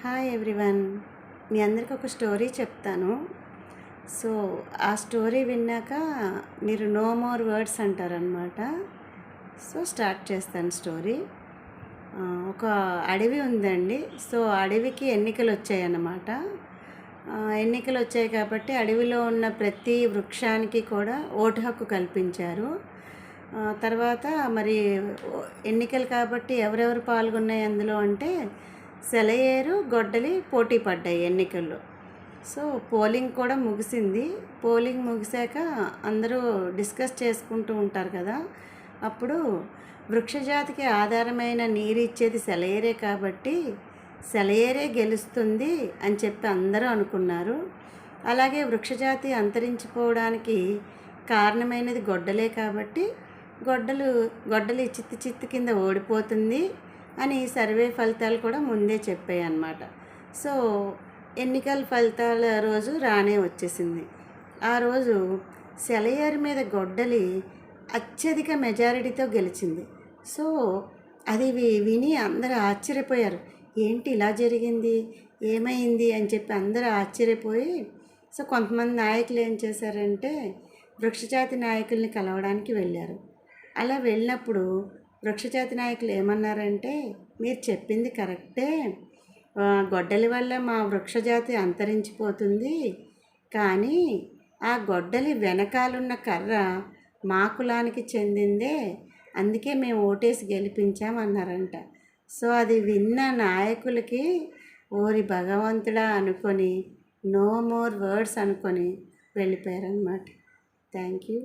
Hi everyone మీ అందరికి ఒక story చెప్తాను. సో ఆ స్టోరీ విన్నాక మీరు నో మోర్ వర్డ్స్ అంటారనమాట సో స్టార్ట్ చేస్తాను స్టోరీ ఒక అడవి ఉందండి. సో అడవికి ఎన్నికలు వచ్చాయన్నమాట. ఎన్నికలు వచ్చాయి కాబట్టి అడవిలో ఉన్న ప్రతి వృక్షానికి కూడా ఓటు హక్కు కల్పించారు. తర్వాత మరి ఎన్నికలు కాబట్టి ఎవరెవరు పాల్గొన్నాయి అందులో అంటే సెలయేరు గొడ్డలి పోటీ పడ్డాయి ఎన్నికల్లో. సో పోలింగ్ కూడా ముగిసింది. పోలింగ్ ముగిశాక అందరూ డిస్కస్ చేసుకుంటూ ఉంటారు కదా. అప్పుడు వృక్షజాతికి ఆధారమైన నీరు ఇచ్చేది సెలయేరే కాబట్టి సెలయేరే గెలుస్తుంది అని చెప్పి అందరూ అనుకున్నారు. అలాగే వృక్షజాతి అంతరించిపోవడానికి కారణమైనది గొడ్డలే కాబట్టి గొడ్డలు గొడ్డలి చిత్తి చిత్తి కింద ఓడిపోతుంది. అని సర్వే ఫలితాలు కూడా ముందే చెప్పాయి అన్నమాట. సో ఎన్నికల ఫలితాల రోజు రానే వచ్చేసింది. ఆ రోజు సెలయేరు మీద గొడ్డలి అత్యధిక మెజారిటీతో గెలిచింది. సో అది విని అందరూ ఆశ్చర్యపోయారు. ఏంటి ఇలా జరిగింది? ఏమైంది? అని చెప్పి అందరూ ఆశ్చర్యపోయి సో కొంతమంది నాయకులు ఏం చేశారంటే వృక్షజాతి నాయకుల్ని కలవడానికి వెళ్ళారు. అలా వెళ్ళినప్పుడు వృక్షజాతి నాయకులు ఏమన్నారంటే మీరు చెప్పింది కరెక్టే. గొడ్డలి వల్ల మా వృక్షజాతి అంతరించిపోతుంది. కానీ ఆ గొడ్డలి వెనకాలన్న కర్ర మా కులానికి చెందిందే. అందుకే మేము ఓటేసి గెలిపించామన్నారంట. సో అది విన్న నాయకులకి ఓరి భగవంతుడా అనుకొని నో మోర్ వర్డ్స్ అనుకొని వెళ్ళిపోయారనమాట థ్యాంక్ యూ.